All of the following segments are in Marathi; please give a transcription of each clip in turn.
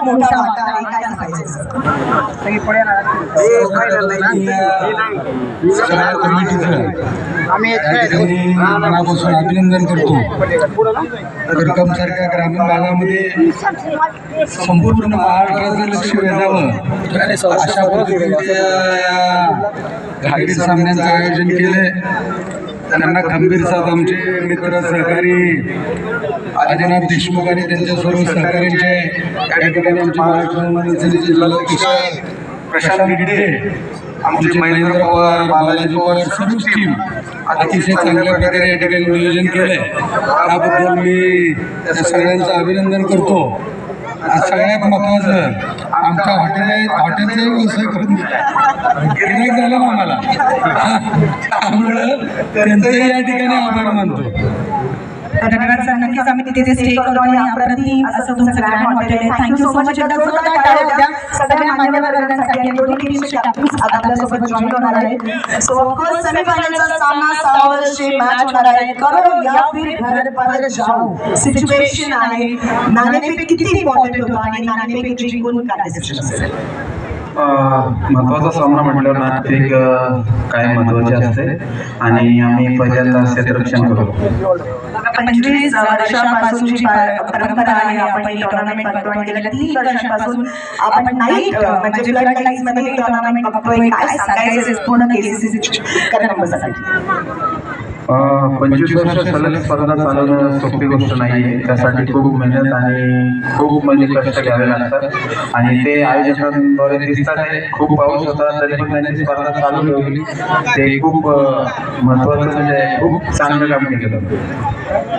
मोठा वाटा आहे काय सांगायचं आम्ही मनापासून अभिनंदन करतो रक्कम सारख्या ग्रामीण भागामध्ये संपूर्ण महाराष्ट्राचं लक्ष वेधावं अशा पद्धतीने या सामन्यांचं आयोजन केलंय त्यांना खंबीर साथ आमचे मित्र सहकारी आदिनाथ देशमुख आणि त्यांच्या सर्व सहकाऱ्यांचे या ठिकाणी आमचे महाराष्ट्र जिल्हाध्यक्ष प्रशांत गिडे आमचे महेंद्र पवार बालाजी पवार सर्वच टीम अतिशय चांगल्या प्रकारे या ठिकाणी नियोजन केलंय. त्याबद्दल मी त्या सगळ्यांचं अभिनंदन करतो. सगळ्यात महत्वाचं आमच्या हॉटेल हॉटेलचाही व्यवसाय करून गिरायक झालं ना आम्हाला त्यामुळं त्यांचंही या ठिकाणी आभार मानतो. धन्यवाद सर नक्कीच आम्ही तिथे स्टे करतो आणि अप्रतिम असं तुमचं ग्रँड हॉटेल आहे. थँक्यू सो मच एकदा जोरदार टाळ्या होत्या. सगळ्या मान्यवर वर्गांसाठी आणि दोन्ही टीमचे कॅप्टन्स आता आपल्यासोबत जॉईन होणार आहेत. सो ऑफकोर्स सेमीफायनलचा सामना सहा ओव्हर्सची मॅच होणार आहे. करो या फिर घर पर जाओ सिच्युएशन आहे. नाणेफेक किती इम्पॉर्टंट होतं आणि नाणेफेक जिंकून काय डिसिजन असेल? महत्त्वाचा सामना म्हटलं ना ते काय महत्त्वाचे असते आणि आम्ही पहिल्यांदा क्षेत्ररक्षण करतो पंचवीस वर्षापासूनची पर- परंपरा आहे आपण ही टुर्नामेंट बघतो आणि गेल्या तीन वर्षापासून आपण नाईट म्हणजे ब्लड लाईन्समध्ये टुर्नामेंट बघतोय काय सांगायचं पूर्ण केसीसी कदंबासाठी अ, पंचवीस वर्ष सलग स्पर्धा चालवणं सोपी गोष्ट नाही आहे. त्यासाठी खूप मेहनत आणि खूप म्हणजे कष्ट घ्यावे लागतात. आणि ते आयोजकांद्वारे दिसतात आहे. खूप पाऊस होता तरी पण त्यांनी स्पर्धा चालू ठेवली. ते खूप महत्वाचं म्हणजे खूप चांगलं काम केलं.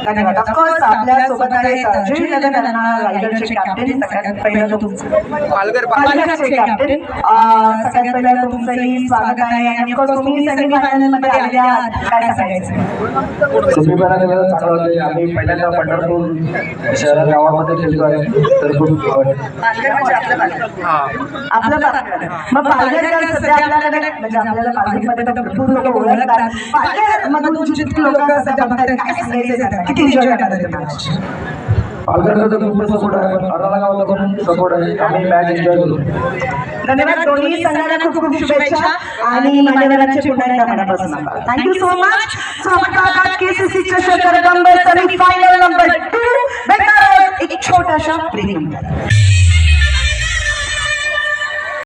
धन्यवाद ऑफकोर्स आपल्यासोबत आहेत अजय नगर त्यांना रायगडचे कॅप्टन सगळ्यात पहिलं तुमचं पालघर पालघरचे कॅप्टन अं, सगळ्यात पहिलं तुमचंही स्वागत आहे. आणि ऑफकोर्स तुम्ही सेमीफायनलमध्ये आलेले आहात. तुम्ही सांगायचं चांगलं होते आम्ही पहिल्यांदा पंढरपूर शहरात गावामध्ये खेळतो आहे तर खूप आपलं पालघर. मग सध्या आपल्याकडे म्हणजे आपल्याला पालघरमध्ये तर भरपूर लोक ओळखतात पालघर जितकी लोक काय सांगायचं त्यांना? किती एन्जॉय करतात ते? पालघरचा तर खूप सपोर्ट आहे पण अर्धाला गावाला पण सपोर्ट आहे. आम्ही मॅच एन्जॉय करू. धन्यवाद दोन्ही संघाला खूप खूप शुभेच्छा आणि मान्यवरांचे पुन्हा एकदा मनापासून thank you so much so आपण केसीसी चषक number semi final number two एक छोटासा ब्रेक